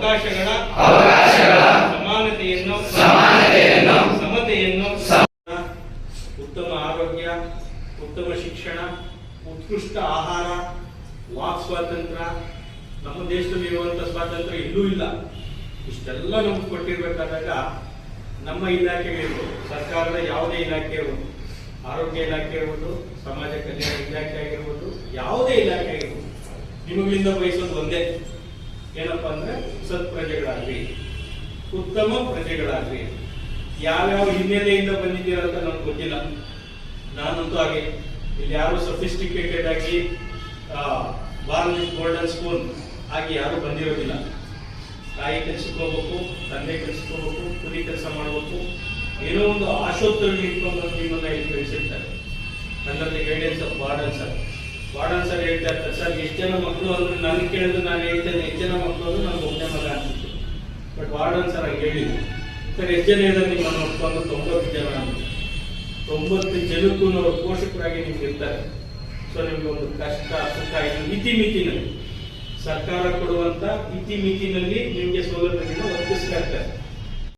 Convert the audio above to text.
ಅವಕಾಶಗಳ ಅವಕಾಶಗಳ ಸಮಾನತೆಯನ್ನು ಸಮಾನತೆಯನ್ನು ಸಮತೆಯನ್ನು ಉತ್ತಮ ಆರೋಗ್ಯ ಉತ್ತಮ ಶಿಕ್ಷಣ ಉತ್ಕೃಷ್ಟ ಆಹಾರ ವಾಕ್ ಸ್ವಾತಂತ್ರ್ಯ ನಮ್ಮ ದೇಶದಲ್ಲಿ ಇರುವಂತ ಸ್ವಾತಂತ್ರ್ಯ ಎಲ್ಲೂ ಇಲ್ಲ. ಇಷ್ಟೆಲ್ಲ ನಮ್ಗೆ ಕೊಟ್ಟಿರ್ಬೇಕಾದಾಗ ನಮ್ಮ ಇಲಾಖೆಗಳಿರ್ಬೋದು ಸರ್ಕಾರದ ಯಾವುದೇ ಇಲಾಖೆ ಇರ್ಬೋದು. ಆರೋಗ್ಯ ಇಲಾಖೆ ಇರ್ಬೋದು ಸಮಾಜ ಕಲ್ಯಾಣ ಇಲಾಖೆ ಆಗಿರ್ಬೋದು ಯಾವುದೇ ಇಲಾಖೆ ಆಗಿರ್ಬೋದು. ನಿಮಗಿಂದ ಬಯಸೋದು ಒಂದೇ. ಏನಪ್ಪಾ ಅಂದ್ರೆ ಸತ್ ಪ್ರಜೆಗಳಾಗ್ರಿ ಉತ್ತಮ ಪ್ರಜೆಗಳಾಗ್ರಿ ಯಾವ್ಯಾವ ಹಿನ್ನೆಲೆಯಿಂದ ಬಂದಿದ್ದೀರಂತ ಅಂತ ನನಗೆ ಗೊತ್ತಿಲ್ಲ. ನಾನಂತೂ ಹಾಗೆ, ಇಲ್ಲಿ ಯಾರು ಸಫಿಸ್ಟಿಕೇಟೆಡ್ ಆಗಿ ಬಾರ್ನ್ ಗೋಲ್ಡನ್ ಸ್ಪೂನ್ ಆಗಿ ಯಾರು ಬಂದಿರೋದಿಲ್ಲ. ತಾಯಿ ಕೆಲ್ಸಕ್ಕೆ ತಂದೆ ಕೆಲ್ಸಕ್ಕೆ ಕೂಲಿ ಕೆಲಸ ಮಾಡಬೇಕು, ಏನೋ ಒಂದು ಆಶೋತ್ತರ ಇಟ್ಕೊಂಡು ನಿಮ್ಮನ್ನ ಇಲ್ಲಿ ಕಳಿಸಿರ್ತಾರೆ ನನ್ನಲ್ಲಿ guidance of warden sir warden sir ಹೇಳ್ತಾ ಇರ್ತಾರೆ, ಸರ್, ಎಷ್ಟು ಜನ ಮಕ್ಕಳು ಅಂದ್ರೆ ನನ್ಗೆ ಕೇಳಿದ್ರೆ ನಾನು ಹೇಳ್ತೇನೆ, ಎಷ್ಟು ಜನ ಮಕ್ಕಳು ಅಂದ್ರೆ ನನ್ಗೆ ಒಬ್ಬನೇ ಮಗ ಅನ್ಸುತ್ತೆ. ಬಟ್ ವಾರ್ಡನ್ ಸರ್ ಹಂಗೆ ಹೇಳಿದ್ರು. ಸರ್, ಎಷ್ಟು ಜನ ಇದ್ದಾರೆ ನಿಮ್ಮ ನೋಡ್ಕೊಂಡು ತೊಂಬತ್ತು ಜನ ಅಂತ. ತೊಂಬತ್ತು ಜನಕ್ಕೂ ಅವ್ರ ಪೋಷಕರಾಗಿ ನಿಮ್ಗೆ ಇರ್ತಾರೆ. ಸೊ ನಿಮ್ಗೆ ಒಂದು ಕಷ್ಟ, ಸುಖ ಇದು ಮಿತಿ ಮಿತಿನಲ್ಲಿ ಸರ್ಕಾರ ಕೊಡುವಂತ ಇತಿ ಮಿತಿನಲ್ಲಿ ನಿಮಗೆ ಸೌಲಭ್ಯಗಳನ್ನ ಒದಗಿಸ್ತಾ ಇರ್ತಾರೆ